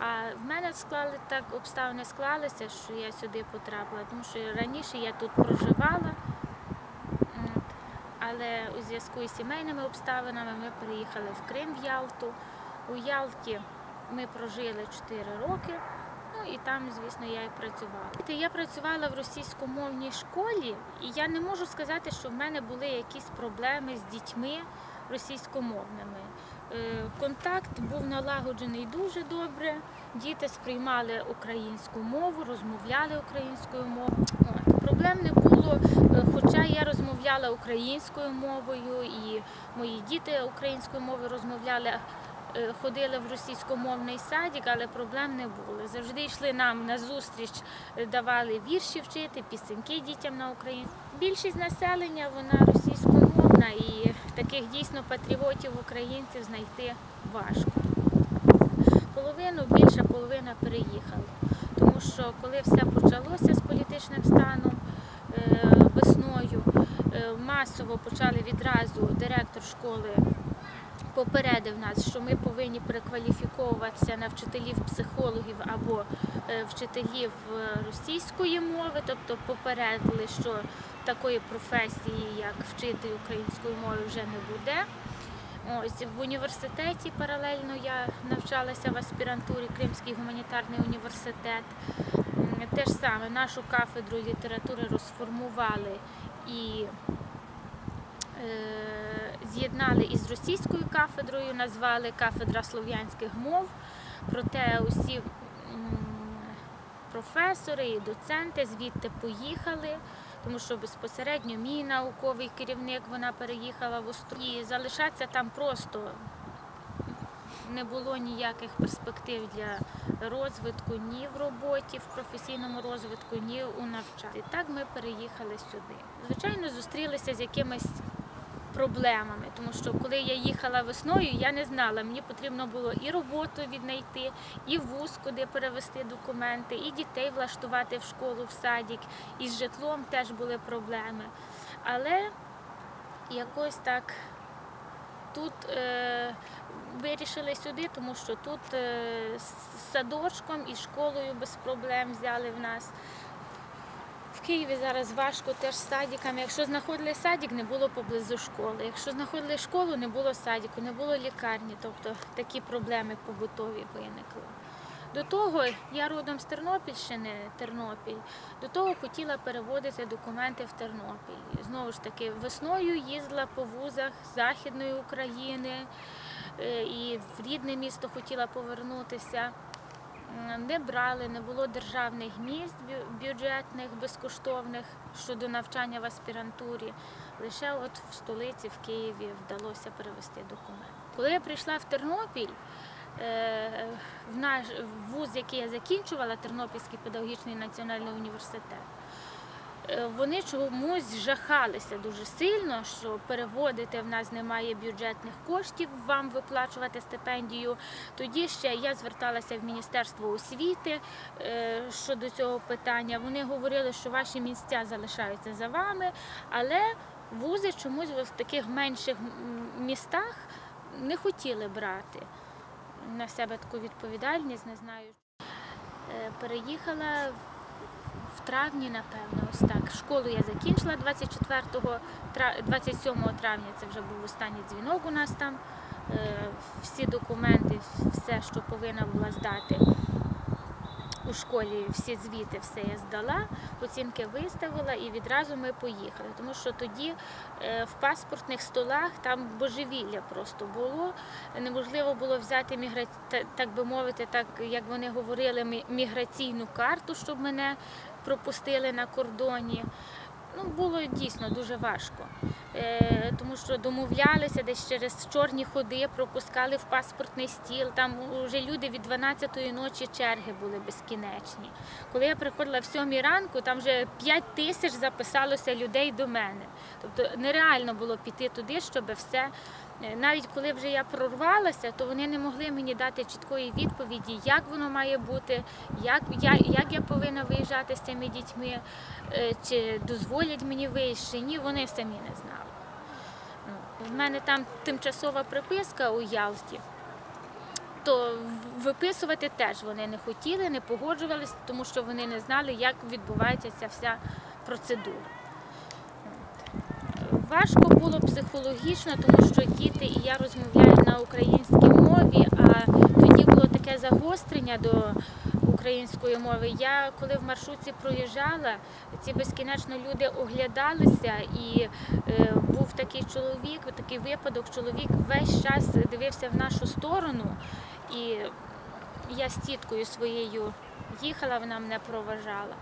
А в мене склали так обставини склалися, що я сюди потрапила, тому що раніше я тут проживала. Але у зв'язку із сімейними обставинами ми приїхали в Крим в Ялту. У Ялті ми прожили 4 роки. Ну і там, звісно, я і працювала. Я працювала в російськомовній школі, і я не можу сказати, що в мене були якісь проблеми з дітьми російськомовними. Е, Контакт був налагоджений дуже добре. Діти сприймали українську мову, розмовляли українською мовою. Проблем не було, е, хоча я розмовляла українською мовою, і мої діти українською мовою розмовляли. е, Ходили в російськомовний садик, але проблем не було. Завжди йшли нам на зустріч, давали вірші вчити, пісеньки дітям на українську. Більшість населення вона російськомовна і таких дійсно патріотів українців знайти важко. Половину, більша половина переїхала. Тому що коли все почалося з політичним станом е, весною, е, масово почали відразу директор школи попередив нас, що ми повинні перекваліфіковуватися на вчителів психологів або е, вчителів е, російської мови, тобто попередили, що такої професії, як вчитель української мови, вже не буде. Ось в університеті паралельно я навчалася в аспірантурі Кримський гуманітарний університет. Те ж саме нашу кафедру літератури розформували і з'єднали із російською кафедрою, назвали кафедра слов'янських мов. Проте усі професори і доценти звідти поїхали, тому що безпосередньо мій науковий керівник вона переїхала в Остру. І залишатися там просто не було ніяких перспектив для розвитку ні в роботі, в професійному розвитку, ні у навчанні. Так ми переїхали сюди. Звичайно, зустрілися з якимись проблемами, тому що коли я їхала весною, я не знала, мені потрібно було і роботу віднайти, і вуз, куди перевести документи, і дітей влаштувати в школу, в садик, і з житлом теж були проблеми. Але якось так тут е, вирішили сюди, тому що тут е, з садочком і школою без проблем взяли в нас. В Києві зараз важко теж з садиками. Якщо знаходили садик, не було поблизу школи. Якщо знаходили школу, не було садику, не було лікарні. Тобто такі проблеми побутові виникли. До того я родом з Тернопільщини, Тернопіль. До того хотіла переводити документи в Тернопіль. Знову ж таки, весною їздила по вузах Західної України е, і в рідне місто хотіла повернутися. Не брали, не було державних місць бюджетних, безкоштовних щодо навчання в аспірантурі. Лише от в столиці, в Києві, вдалося перевести документ. Коли я прийшла в Тернопіль, е, в наш вуз, який я закінчувала, Тернопільський педагогічний національний університет, вони чомусь жахалися дуже сильно, що переводити в нас немає бюджетних коштів, вам виплачувати стипендію. Тоді ще я зверталася в Міністерство освіти е, щодо цього питання. Вони говорили, що ваші місця залишаються за вами, але вузи чомусь в таких менших містах не хотіли брати на себе таку відповідальність, не знаю. Е, Переїхала травні, напевно, ось так. Школу я закінчила 24 27 травня, це вже був останній дзвінок у нас там. Е, Всі документи, все, що повинна була здати у школі, всі звіти, все я здала, оцінки виставила і відразу ми поїхали. Тому що тоді е, в паспортних столах там божевілля просто було. Неможливо було взяти мігра... так би мовити, так як вони говорили, міграційну карту, щоб мене пропустили на кордоні. Ну, було дійсно дуже важко, тому що домовлялися десь через чорні ходи, пропускали в паспортний стіл. Там вже люди від 12-ї ночі черги були безкінечні. Коли я приходила в 7 ранку, там вже 5 тисяч записалося людей до мене. Тобто нереально було піти туди, щоб все. Е, Навіть коли вже я прорвалася, то вони не могли мені дати чіткої відповіді, як воно має бути, як я, як я повинна виїжджати з цими дітьми, е, чи дозволять мені виїзд, чи ні, вони самі не знали. Ну, В мене там тимчасова приписка у Ялті. то виписувати теж вони не хотіли, не погоджувалися, тому що вони не знали, як відбувається ця вся процедура. Важко було психологічно, тому що діти і я розмовляю на українській мові, а тоді було таке загострення до української мови. Я коли в маршрутці проїжджала, ці безкінечно люди оглядалися, і е, був такий чоловік, такий випадок, чоловік весь час дивився в нашу сторону, і я з тіткою своєю їхала, вона мене проважала.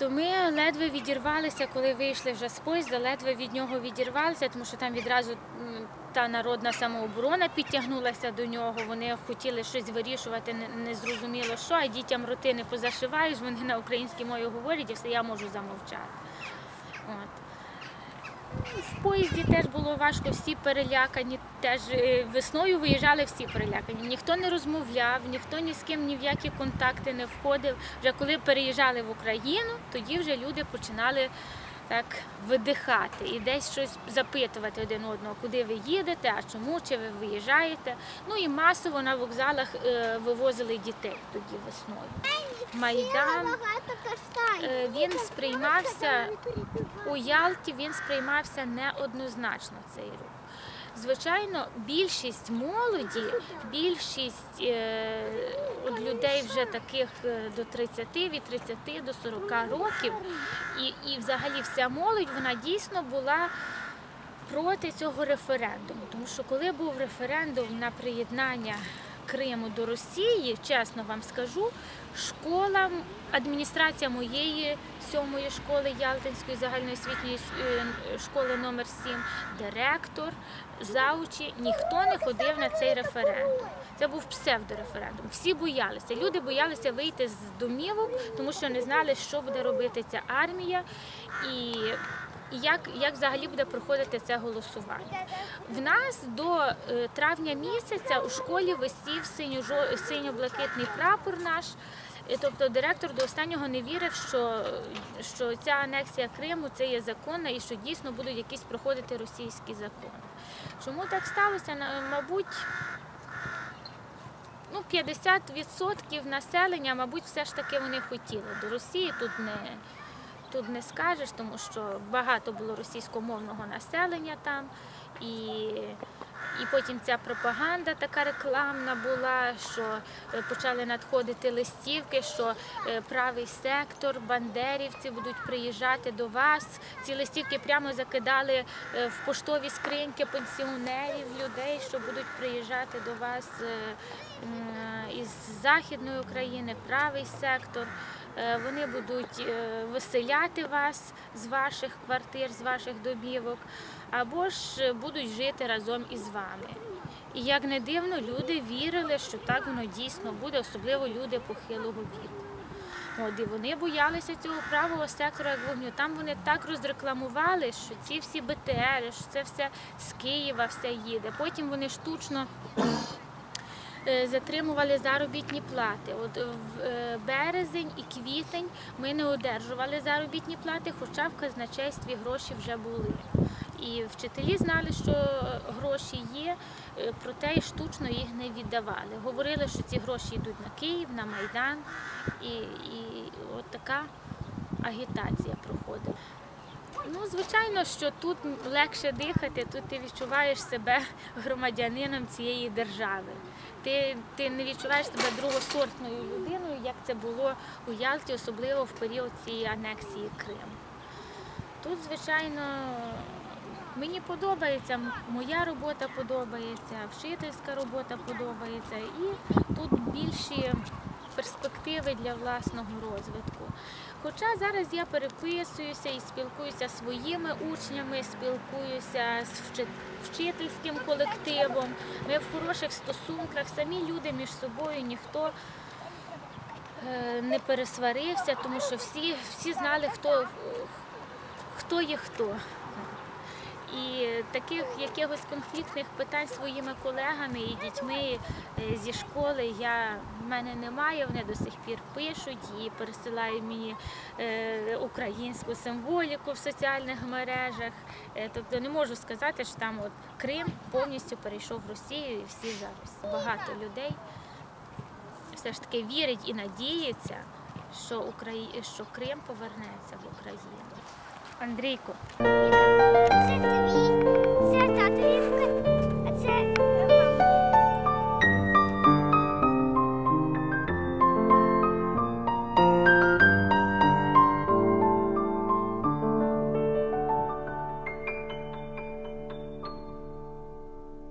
То ми ледве відірвалися, коли вийшли вже з поїзда, ледве від нього відірвалися, тому що там відразу та народна самооборона підтягнулася до нього. Вони хотіли щось вирішувати, не зрозуміло що, а дітям роти не позашиваєш, вони на українській мові говорять і все, я можу замовчати. От. В поїзді теж було важко, всі перелякані. Теж е, весною виїжджали всі перелякані. Ніхто не розмовляв, ніхто ні з ким ні в які контакти не входив. Вже коли переїжджали в Україну, тоді вже люди починали так видихати і десь щось запитувати один одного, куди ви їдете, а чому, чи ви виїжджаєте. Ну і масово на вокзалах е, вивозили дітей тоді весною. Майдан е, він сприймався у Ялті він сприймався неоднозначно цей рух. Звичайно, більшість молоді, більшість е, людей вже таких е, до 30, від 30 до 40 років, і, і взагалі вся молодь вона дійсно була проти цього референдуму. Тому що коли був референдум на приєднання Криму до Росії, чесно вам скажу, школа, адміністрація моєї сьомої школи Ялтинської загальноосвітньої е, школи номер 7 директор, заучі, ніхто не ходив на цей референдум. Це був псевдореферендум. Всі боялися. Люди боялися вийти з домівок, тому що не знали, що буде робити ця армія і. І як, як взагалі буде проходити це голосування? В нас до е, травня місяця у школі висів синьо- синьо-блакитний прапор наш. Тобто директор до останнього не вірив, що, що ця анексія Криму це є законна і що дійсно будуть якісь проходити російські закони. Чому так сталося? Мабуть, ну, 50% населення, мабуть, все ж таки вони хотіли до Росії. Тут не, тут не скажеш, тому що багато було російськомовного населення там. І, і потім ця пропаганда така рекламна була, що е, почали надходити листівки, що е, правий сектор, бандерівці будуть приїжджати до вас. Ці листівки прямо закидали е, в поштові скриньки пенсіонерів, людей, що будуть приїжджати до вас із Західної України, правий сектор. Е, Вони будуть е, виселяти вас з ваших квартир, з ваших домівок, або ж будуть жити разом із вами. І як не дивно, люди вірили, що так воно дійсно буде, особливо люди похилого віку. От, і вони боялися цього правого сектора як вогню. Там вони так розрекламували, що ці всі БТР, що це все з Києва все їде. Потім вони штучно затримували заробітні плати. От в е, березень і квітень ми не одержували заробітні плати, хоча в казначействі гроші вже були. І вчителі знали, що гроші є, е, проте й штучно їх не віддавали. Говорили, що ці гроші йдуть на Київ, на Майдан, і, і от така агітація проходила. Ну, звичайно, що тут легше дихати, тут ти відчуваєш себе громадянином цієї держави. Ти, ти не відчуваєш себе другосортною людиною, як це було у Ялті, особливо в період цієї анексії Криму. Тут, звичайно, мені подобається, моя робота подобається, вчительська робота подобається, і тут більші перспективи для власного розвитку. Хоча зараз я переписуюся і спілкуюся зі своїми учнями, спілкуюся з вчительським колективом. Ми в хороших стосунках, самі люди між собою ніхто е, не пересварився, тому що всі, всі знали, хто, хто є хто. І таких якихось конфліктних питань своїми колегами і дітьми е, зі школи я в мене немає. Вони до сих пір пишуть і пересилають мені е, українську символіку в соціальних мережах. Е, Тобто не можу сказати, що там от Крим повністю перейшов в Росію і всі зараз. Багато людей все ж таки вірить і надіється, що, Крим повернеться в Україну. Andrico.